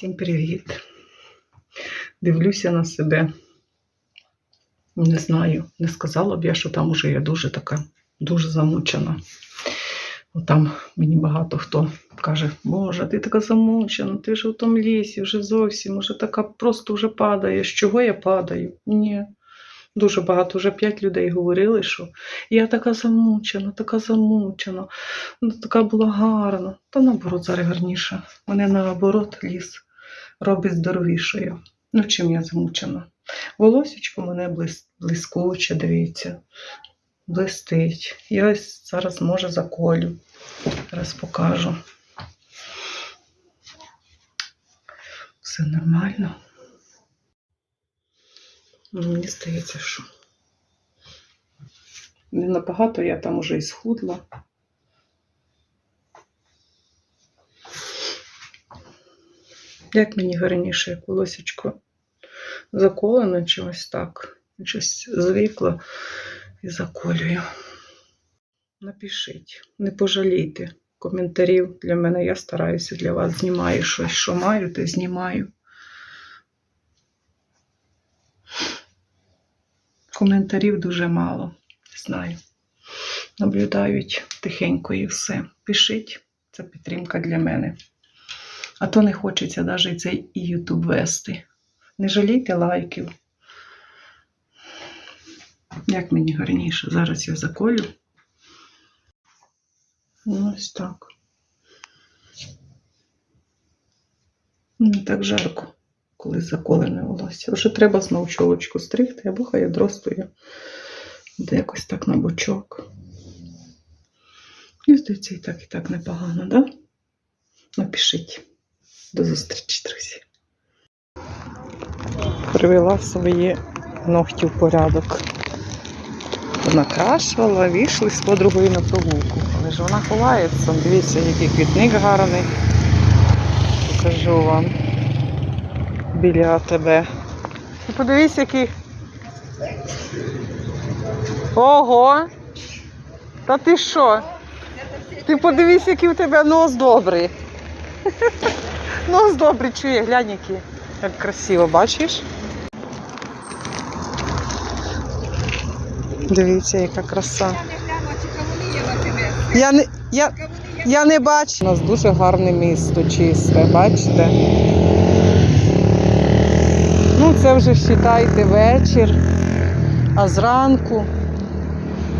Всім привіт. Дивлюся на себе. Не знаю, не сказала б я, що там уже я дуже така, дуже замучена. От Там мені багато хто каже, Боже, ти така замучена, ти вже в тому лісі, вже зовсім, вже така просто вже падаєш. Чого я падаю? Ні. Дуже багато, вже п'ять людей говорили, що я така замучена, така замучена, ну, така була гарна. Та наоборот, зараз гарніше. Мене наоборот ліс робить здоровішою. Ну, чим я замучена? Волосечко мене блискуче, дивіться, блистить. Я ось зараз може заколю. Зараз покажу. Все нормально. Ну, Мені здається, що не набагато я там уже і схудла. Як мені гарніше, як волосечко заколене чи ось так. Щось звикло і заколюю. Напишіть, не пожалійте коментарів для мене. Я стараюся для вас, знімаю щось, що маю, то знімаю. Коментарів дуже мало, знаю. Наблюдають тихенько і все. Пишіть, це підтримка для мене. А то не хочеться навіть цей і YouTube вести. Не жалійте лайків. Як мені гарніше. Зараз я заколю. Ну, ось так. Не так жарко, коли заколене волосся. Вже треба знову чолочку стригти, або хай одростує буде якось так на бочок. І здається, і так, і так непогано, да? Напишіть. До зустрічі, друзі. Привела свої ногті в порядок. Накрашувала, вийшли з подругою на прогулку. Але ж вона ховається. Дивіться, який квітник гарний. Покажу вам біля тебе. І подивись, який. Ого! Та ти що? Ти подивись, який у тебе нос добрий. Нос добрий чує, глянь який. Як красиво, бачиш? Дивіться, яка краса. Я не, я, я не бачу. У нас дуже гарне місто, чисте, бачите? Ну, це вже вважайте вечір, а зранку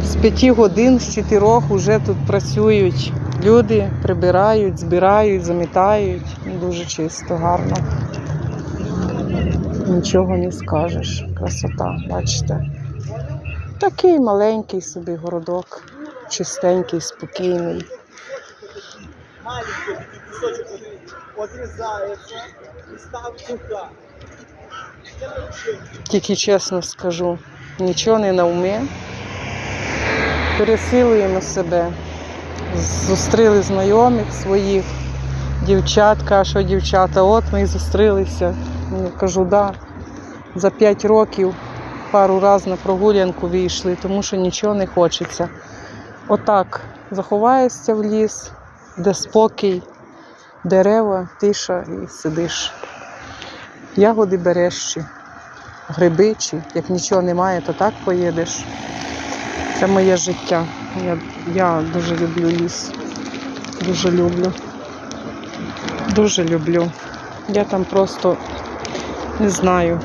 з п'яти годин, з чотирьох вже тут працюють люди, прибирають, збирають, замітають. Ну, Дуже чисто, гарно. Нічого не скажеш. Красота, бачите. Такий маленький собі городок, чистенький, спокійний. маленький кусочек отрезается и ставится в. Тільки чесно скажу, нічого не на умі. Пересилуємо себе. Зустріли знайомих своїх, дівчатка, а що дівчата, от ми і зустрілися. Я кажу, да, за 5 років пару разів на прогулянку вийшли, тому що нічого не хочеться. Отак заховаєшся в ліс, де спокій, дерева, тиша і сидиш. Ягоди береш чи гриби, як нічого немає, то так поїдеш. Це моє життя. Я, я дуже люблю ліс. Дуже люблю. Дуже люблю. Я там просто не знаю.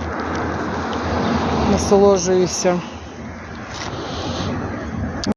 Насолоджуюся